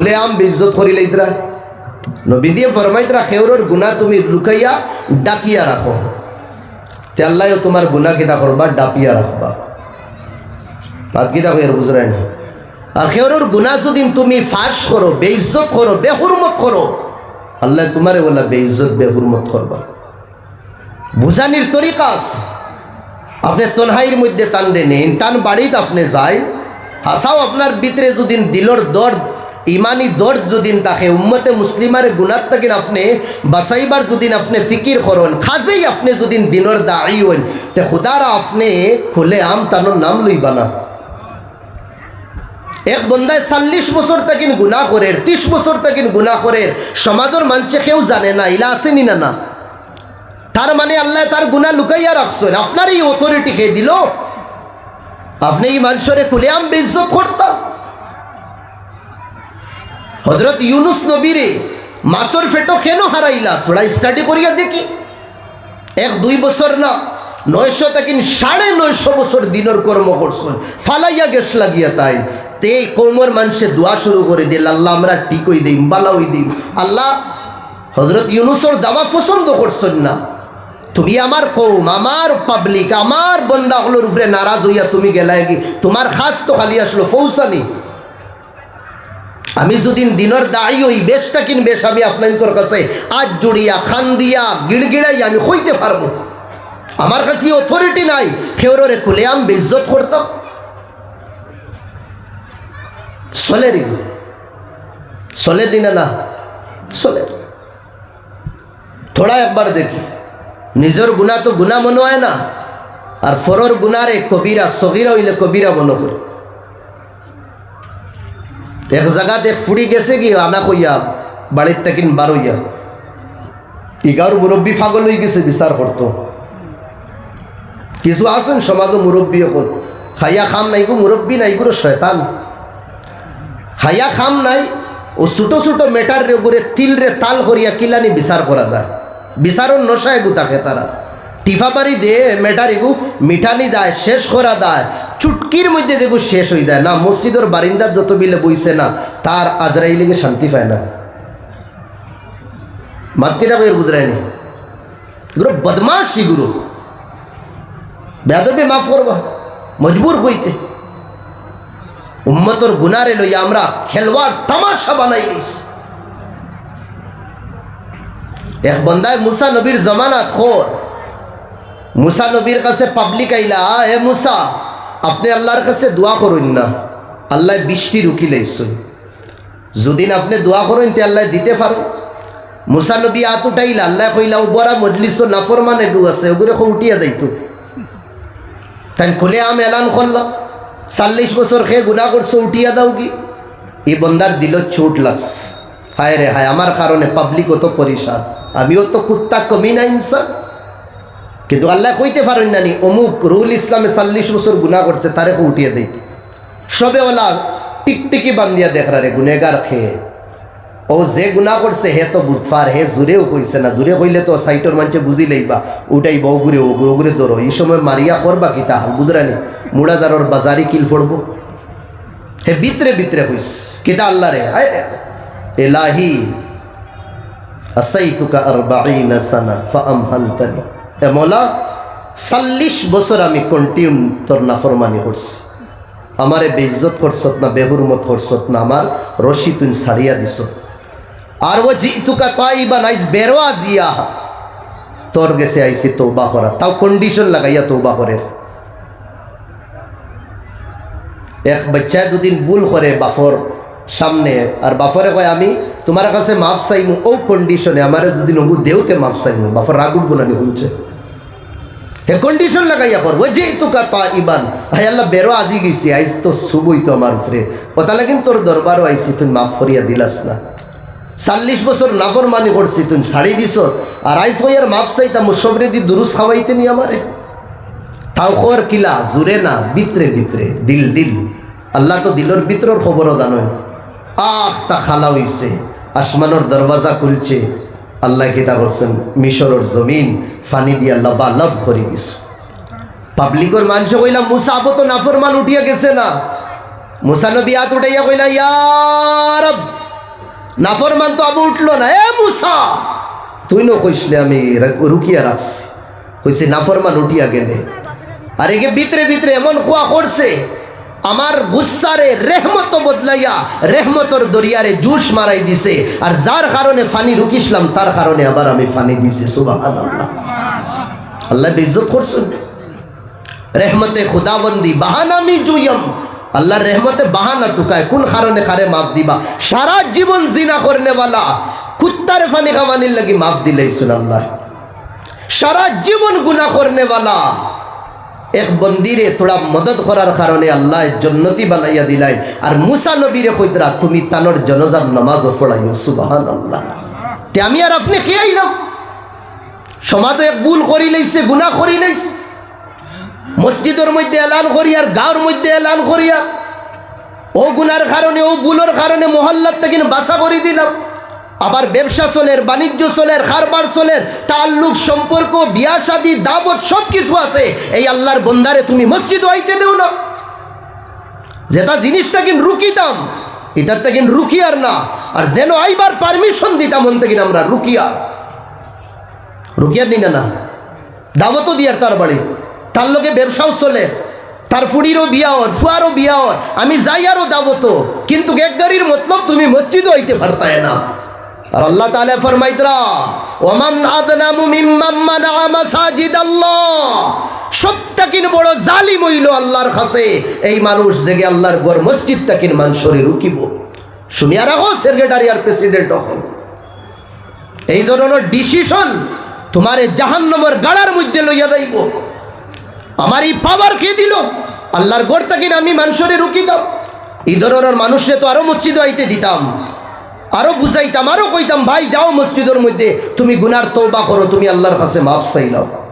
বলে আম বেইজ্জত করি লাইতরা নবী দিয়ে ফরমাইতরা খেউরর গুণা তুমি লুকাইয়া ডাকিয়া রাখো। তে আল্লাহও তোমার গুণা কিটা করবা? ডাপিয়া রাখবা। বাদ কিটা হইয়ার বুঝরাই না আর খেউরর গুণা যদি তুমি ফাঁস করো, বেইজ্জত করো, বেহুরমত করো, আল্লাহ তোমারে বলা বেইজ্জত, বেহুরমত করবা। বুঝানির তরিকা আছে। আপনি তনহাইয়ের মধ্যে টান নেন টান বাড়িত আপনি যায়, হাসাও আপনার ভিতরে যদি দিলর দর্দ ইমানি দর্দ যদিন তাকে উম্মতে মুসলিমার গুণাত থাকেন আপনি বাসাইবার যদিন আপনি ফিকির করন, খাজেই আপনি যদিন দিনর দাঁড়ি হন, তে খুদারা আপনি খুলে আম তানোর নাম লইবা না। এক বন্দায় চাল্লিশ বছর তাকিন গুণা করে, ত্রিশ বছর তাকিন গুণা করে, সমাজের মানুষে কেউ জানে না, ইলা আসেনি না না তার মানে আল্লাহ তার গুণা লুকাইয়া রাখছেন, আপনার এই অথরিটি খেয়ে দিল? আপনি এই মানুষরে খুলে আম বেইজ্জত করতাম। হজরত ইউনুস নবীরে মাসর ফেটো কেন হারাইলা? তোরা স্টাডি করিয়া দেখি। এক, দুই বছর না, নয়শো তাকিন, সাড়ে নয়শো বছর দিনের কর্ম করছেন। ফালাইয়া গেছ লাগিয়া তাই তে কোমর মানুষে দোয়া শুরু করে দিল, আল্লাহ, আমরা টিকই দিই বালাওই দিই আল্লাহ হজরত ইউনুসর দাওয়া পছন্দ করছেন না। তুমি আমার কৌম, আমার পাবলিক আমার বন্দাগুলোর উপরে নারাজ হইয়া তুমি গেলাই কি তোমার খাস তো খালি আসলো ফৌসানি আমি যদিন দিনের দায়ী ওই বেশটা কিন বেশ আমি আপনার কাছে আজ জুড়িয়া খান দিয়া গিড়গিড়াই আমি হইতে পারব। আমার কাছে অথরিটি নাই খেউরে খুলে আমি বেজ্জত করতাম। চলেরি চলের দিনা না চলের থোড়া একবার দেখি, নিজের গুণা তো গুণা মনে হয় না, আর ফরর গুণারে কবিরা, সগিরা হইলে কবিরা মনে করে। এক জায়গাতে ফুড়ি গেছে কি, আনা কইয়া, বাড়ির তেকিন বারইয়া ইগার মুরব্বী ফাগল হয়ে গেছে, বিচার করতো। কিছু আছেন সমাজ মুরব্বী এখন। খাইয়া খাম নাই গো, মুরব্বী নাই গো শয়তান। খাইয়া খাম নাই, ও ছোটো ছোটো মেটার উপরে তিল রে তাল করিয়া কিলানি বিচার করা যায়। বিচারর নশায় গুতাকে তারা। টিফা পারি দে, মেটার এগু মিঠানি দেয়, শেষ করা দেয়। চুটকির মধ্যে দেখো শেষ হয়ে যায় না, মসজিদের বারিন্দার যত বিলে বইছে না, তার আজরাইলিকে শান্তি পায় না। মাত কিনা বইয়ের বুদরায়নি গুরু, বদমাশি গুরু। বেদবে মাফ করবা, মজবুর হইতে। উম্মতর গুনারে লইয়া আমরা খেলওয়াড় তামাশা বানাই নিস এক বন্দায় মুসা নবীর জমানাত খোর। মুসা নবীর কাছে পাবলিক আইলা হে মুসা আপনি আল্লাহর কাছে দোয়া করুন না, আল্লাহ বৃষ্টি রুকি লাইছুন। যদিন আপনি দোয়া করেন, তে আল্লাহ দিতে পারো। মুসা নবী আত উঠাইলা আল্লাহ কইলা বড়া মজলিস তো নাফরমান এগু আছে, ওগুলো উঠিয়া দেইতো তাই খুলে আম এলান করলাম চাল্লিশ বছর খেয়ে গুণা করছ, উঠিয়া দাও কি? এই বন্দার দিল চোট লাগছে। হায় রে হায়, আমার কারণে পাবলিক অত পরিষাদ আমিও তো কুত্তা কমি না ইনসান। কিন্তু আল্লাহ কইতে পারেন নানি অমুক রুল ইসলামে চাল্লিশ বছর গুণা করছে, তারে উঠিয়ে দেই। সবে ওলা টিকটিকি বান্দিয়া দেখরা রে, গুনেগার খেয়ে। ও যে গুণা করছে, হে তো বুঝফার হে জুড়েও কইছে না, দূরে কইলে তো সাইটর মানুষে বুঝি লইবা উঠাই বউ ঘুরে ও ঘুরে ঘুরে ধরো। এই সময় মারিয়া করবা কি তাহাল বুঝরানি মুড়াদারর বাজারি কিল ফড়বো? হে বিতরে বিতরে কইস কিতা আল্লাহ রে? রে এলাহি, আসাইতুকা আরবাঈনা সানা ফাআমহালতানি মৌলা, চাল্লিশ বছর আমি কন্টিনিউ তোর নাফরমানি করছি। আমারে বেইজ্জত করছত না, বেহুরমত করছত না, আমার রশি তুই ছাড়িয়া দিছ আর ও জি তুকা তাই বা নাইস বেরো আজিয়া তোর গেছে আইসি তৌবা করা। তাও কন্ডিশন লাগাইয়া তৌবা করে এক বাচ্চায় দুদিন ভুল করে বাফর সামনে। আর বাফরে কয়, আমি তোমার কাছে মাফ চাইমু ও কন্ডিশনে আমারে দুদিন ওগু দেওতে মাফ চাইমু। বাফর রাগুট গুলানি বলছে। হে কন্ডিশন লাগাইয়া করব যে তা ইবান হাই আল্লাহ, বেরো, আজি গেছি, আইস তো শুবই তো আমার উপরে। কথা লাগিন তোর দরবারও আইসি তুই মাফ করিয়া দিলাস না। চাল্লিশ বছর নাফর মানি করছি, তুই শাড়ি দিস আর আইস হইয়ার মাফ চাই চাইতা মুসবরে দি দুরুস খাওয়াইতে নি আমারে? তাও খবর কিলা জুড়ে না, বিতরে বিতরে, দিল দিল। আল্লাহ তো দিলর ভিতরের খবরও জানেন। আখ তা খালা হইছে, আসমানোর দরওয়াজা খুলছে। আল্লাহ কিতা করছেন মিশরের জমিন ফানি দিয়া লবা লব করে দিস পাবলিকর মানুষ কইলাম মুসা আবো তো নাফরমান উঠিয়া গেছে না। মুসা নবী হাত উঠাইয়া কইলা ইয়ারব নাফরমান তো আবু উঠল না। এ মুসা, তুই ন কইসলে আমি রুকিয়া রাখছি। কইছে, নাফরমান উঠিয়া গেলে। আর একে ভিতরে ভিতরে এমন কুয়া করছে আমার গুসারে রেহমত বদলাইয়া রেহমতর দরিয়ারে জুস মারাই দিছে। আর যার কারণে ফানি রুকিসলাম তার কারণে আবার আমি ফানি দিছি সুবাহ আল্লাহ আল্লাহ বেইজ্জত করছেন। রেহমতে খুদাবন্দি বাহানামি জুয়ম আল্লাহর রেহমতে বাহানা তুকায় কোন কারণে খারে মাফ দিবা? সারা জীবন জিনা করনেওয়ালা। কুত্তারে ফানি খাওয়ানির লাগি মাফ দিলেই শুন আল্লাহ সারা জীবন গুনা করনেওয়ালা। এক বন্দিরে থোড়া মদত করার কারণে আল্লাহ জন্নতি বানাইয়া দিলাই। আর মুসা নবীরে কইতরা, তুমি তানোর জনজার নামাজও পড়াইও সুবাহান আল্লাহ তে আমি আর আপনি কে আইলাম? সমাজ এক ভুল করি লইছে গুনা করি লইছে। মসজিদের মধ্যে এলান করি আর গাঁর মধ্যে এলান করিয়া ও গুনার কারণে, ও ভুলোর কারণে মহল্লার থেকে বাসা করে দিলাম। আবার ব্যবসা চলের, বাণিজ্য চলের কারবার চলের, তাল্লুক সম্পর্ক, বিয়া শাদি দাবত সব কিছু আছে। এই আল্লাহর বন্দারে তুমি মসজিদ আইতে দেও না। যেটা জিনিসটা কিন রুকিতাম এটার থেকে রুকিয়ার না। আর যেন আইবার পারমিশন দিতাম অন থেকে আমরা রুকিয়ার রুকিয়ার নি না না? দাওয়াতও দিয়ার তার বাড়ি। তার লোকে ব্যবসাও চলে। তার ফুড়িরও বিয়া হর ফুয়ারও বিয়া হর আমি যাই আরও দাবত কিন্তু এক গাড়ির মতলব তুমি মসজিদও হইতে পারতায় না। আর আল্লাহ তাআলা ফরমাইতরা ওমান আদনামু মিম্মান মানা মাসাজিদ আল্লাহ সবটাকিন বড় জালিম হইল আল্লাহর কাছে। এই মানুষ জেগে আল্লাহর গড় মসজিদটাকিন মানসরে রুকিব। শুনিয়া রাখো, সেক্রেটারি আর প্রেসিডেন্ট তখন। এই ধরনের ডিসিশন তোমার জাহান্নমর গাড়ার মধ্যে লইয়া যাইব। আমার এই পাওয়ার কে দিল? আল্লাহর গড়টা কিনা আমি মানুষরে রুকিতাম। এই ধরনের মানুষরে তো আরও মসজিদ আইতে দিতাম। আরও বুঝাইতাম, আরও কইতাম, ভাই, যাও মসজিদের মধ্যে, তুমি গুনার তৌবা করো, তুমি আল্লাহর কাছে মাফ চাইলাও